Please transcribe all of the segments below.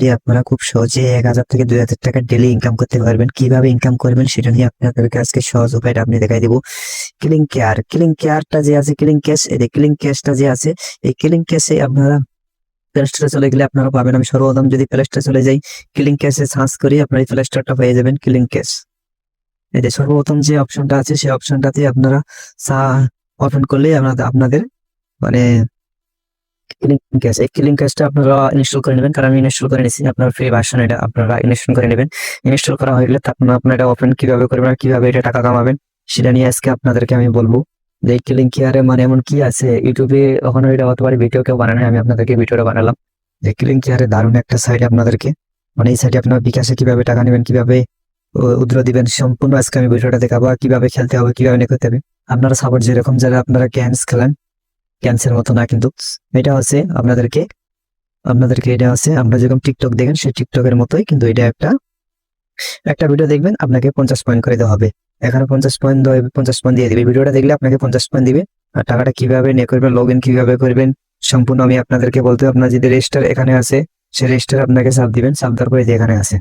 দিয়ে আপনারা খুব সহজে এক হাজার থেকে দুই হাজার টাকা ডেলি ইনকাম করতে পারবেন, কীভাবে ইনকাম করবেন সেটা নিয়ে আপনাদেরকে আজকে সহজ উপায়টা আপনি দেখাই দিব। ক্লিং কেয়ার ক্লিং কেয়ারটা যে আছে ক্লিং ক্যাশ এই ক্লিং ক্যাশটা যে আছে, এই ক্লিং ক্যাশে আপনারা প্লে চলে গেলে আপনারা পাবেন। আমি সর্বপ্রথম যদি প্লে স্টোরে চলে যাই ক্লিং ক্যাশে সার্চ করি, আপনারা এই প্লে স্টোরটা পেয়ে যাবেন ক্লিং ক্যাশ এই যে সর্বপ্রথম যে অপশনটা আছে, সেই অপশনটাতে আপনারা ওপেন করলেই আপনাদের আপনাদের মানে ক্লিং ক্যাশ এই ক্লিং আপনারা ইনস্টল করে নেবেন। কারণ আমি ইনস্টল করে নিয়েছি, আপনার ফ্রি ভার্সন এটা আপনারা ইনস্টল করে নেবেন। ইনস্টল করা হয়ে গেলে তারপর আপনারা এটা ওপেন কীভাবে করবেন আর কীভাবে এটা টাকা কামাবেন, সেটা নিয়ে আজকে আপনাদেরকে আমি বলব। যে ক্লিং কেয়ারে মানে এমন কি আছে ইউটিউবে ওখানে এটা হতে পারে ভিডিও কেউ বানানো আমি আপনাদেরকে ভিডিওটা বানালাম। যে ক্লিং কেয়ারে দারুণ একটা সাইড আপনাদেরকে। মানে এই সাইডে আপনার বিকাশে কীভাবে টাকা নেবেন, কীভাবে উদ্র দিবেন, সম্পূর্ণ আজকে আমি ভিডিওটা দেখাবো। কীভাবে খেলতে হবে, কীভাবে নিয়ে করতে হবে। আপনারা সাপোর্ট যেরকম যারা আপনারা গেমস খেলেন ক্যান্সের মতো না, কিন্তু এটা হচ্ছে আপনাদেরকে আপনাদেরকে এটা আছে, আপনারা যেরকম টিকটক দেখেন, সেই টিকটকের মতোই কিন্তু এটা একটা একটা ভিডিও দেখবেন, আপনাকে পঞ্চাশ পয়েন্ট করে দেওয়া হবে। এখানে পঞ্চাশ পয়েন্ট পঞ্চাশ পয়েন্ট দিয়ে দিবে। ভিডিওটা দেখলে আপনাকে পঞ্চাশ পয়েন্ট দিবে। আর টাকাটা কীভাবে নিয়ে করবেন লগ ইন কীভাবে করবেন, সম্পূর্ণ আমি আপনাদেরকে বলতে, আপনার যদি রেজিস্টার এখানে আছে, সেই রেজিস্টার আপনাকে সাপ দিবেন সাপ দেওয়ার পরে যে এখানে আছে।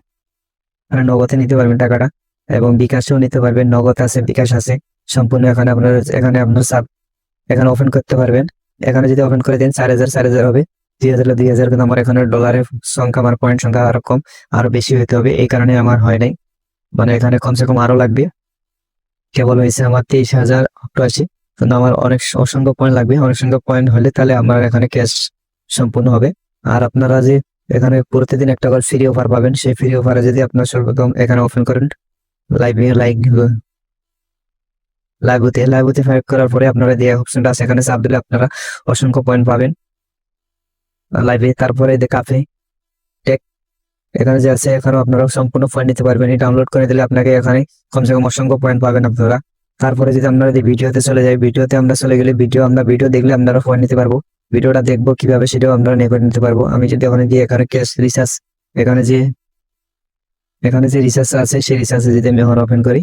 আর নগদে নিতে পারবেন টাকাটা, এবং বিকাশেও নিতে পারবেন, নগদ আছে, বিকাশ আছে, সম্পূর্ণ এখানে আপনার এখানে আপনার সাব এখানে ওপেন করতে পারবেন। এখানে যদি ওপেন করে দেন, চার হাজার চার হাজার হবে। দুই হাজার দুই হাজার, কিন্তু আমার এখানে ডলারের সংখ্যা, আমার পয়েন্ট সংখ্যা আরও কম, আরও বেশি হতে হবে। এই কারণে আমার হয় নাই। মানে এখানে কমসে কম আরও লাগবে। কেবল হয়েছে আমার তেইশ হাজার অষ্টআশি। কিন্তু আমার অনেক অসংখ্য পয়েন্ট লাগবে। অনেক সংখ্য পয়েন্ট হলে তাহলে আমার এখানে ক্যাশ সম্পূর্ণ হবে। আর আপনারা যে এখানে প্রতিদিন একটা করে ফ্রি অফার পাবেন, সেই ফ্রি অফারে যদি আপনার সর্বপ্রথম এখানে ওপেন করেন লাইভে লাইক লাইভ হতে লাইভ ফাইভ করার পরে আপনারা যে অপশনটা আছে, এখানে চাপ দিলে আপনারা অসংখ্য পয়েন্ট পাবেন। লাইভে তারপরে যে কাফে টেক এখানে যে আছে এখানে আপনারা সম্পূর্ণ পয়েন্ট নিতে পারবেন। এই ডাউনলোড করে দিলে আপনাকে এখানে কমসে কম অসংখ্য পয়েন্ট পাবেন আপনারা। তারপরে যদি আপনারা যদি ভিডিওতে চলে যাই, ভিডিওতে আমরা চলে গেলে ভিডিও, আমরা ভিডিও দেখলে আপনারা পয়েন্ট নিতে পারব। ভিডিওটা দেখব কীভাবে সেটাও আমরা নিয়ে নিতে পারব। আমি যদি ওখানে গিয়ে এখানে ক্যাশ রিচার্জ এখানে যে এখানে যে রিচার্জ আছে, সেই রিচার্জে যদি আমি এখন ওপেন করি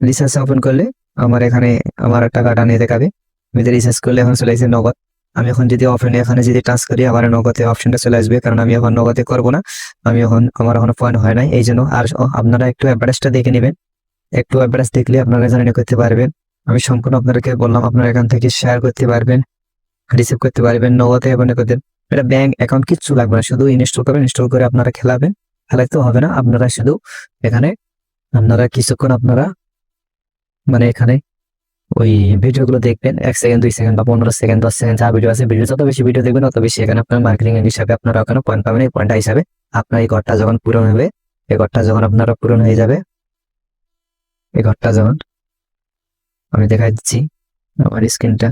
রিচার্জ ওপেন করলে আমার এখানে আমার টাকাটা নিয়ে দেখাবে। আমি রিচার্জ করলে এখন চলে আসছে নগদ। আমি এখন যদি ওপেনে এখানে যদি টাচ করি, আমার নগদে অপশনটা চলে আসবে। কারণ আমি এখন নগদে করব না। আমি এখন, আমার এখন পয়েন্ট হয় নাই। এই জন্য আর আপনারা একটু অ্যাডভারেজটা দেখে নেবেন। একটু অ্যাডভারেজ দেখলে আপনারা এখানে নিয়ে করতে পারবেন। আমি সম্পূর্ণ আপনাদেরকে বললাম, আপনারা এখান থেকে শেয়ার করতে পারবেন রিসিভ করতে পারবেন নগদে এবং করতে এটা ব্যাংক অ্যাকাউন্ট কিচ্ছু লাগবে না। শুধু ইনস্টল করবেন ইনস্টল করে আপনারা খেলাবেন। খেলাইতে হবে না। আপনারা শুধু এখানে, আপনারা কিছুক্ষণ আপনারা মানে এখানে ওই ভিডিওগুলো দেখবেন, এক সেকেন্ড দুই সেকেন্ড বা পনেরো সেকেন্ড দশ সেকেন্ড যা ভিডিও আছে ভিডিও যত বেশি ভিডিও দেখবেন তত বেশি এখানে আপনার মার্কেটিং হিসাবে আপনারা ওখানে পয়েন্ট পাবেন। এই পয়েন্টটা হিসাবে আপনার এই ঘরটা যখন পূরণ হবে, এই ঘরটা যখন আপনারা পূরণ হয়ে যাবে, এই ঘরটা যখন আমি দেখাই দিচ্ছি আমার স্ক্রিনটা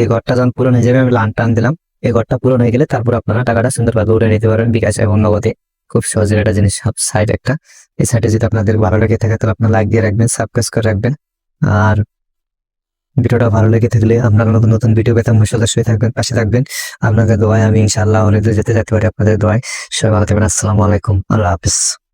এই ঘরটা যখন পূরণ হয়ে যাবে, আমি লান টান দিলাম, এই ঘরটা পূরণ হয়ে গেলে তারপর আপনারা টাকাটা সুন্দরভাবে উঠে নিতে পারবেন বিকাশ এবং নগদে। খুব সহজের একটা জিনিস সব সাইড একটা। এই সাইটে যদি আপনাদের ভালো লেগে থাকে, তাহলে আপনার লাইক দিয়ে রাখবেন সাবস্ক্রাইব করে রাখবেন। আর ভিডিওটা ভালো লেগে থাকলে আপনারা নতুন নতুন ভিডিও পেতে আমার সদস্য থাকবেন, পাশে থাকবেন। আপনাদের দোয়ায় আমি ইনশাআল্লাহ অনেক দূর যেতে যেতে পারি আপনাদের দোয়ায়। সবাই ভালো থাকবেন, আসসালামু আলাইকুম, আল্লাহ হাফিজ।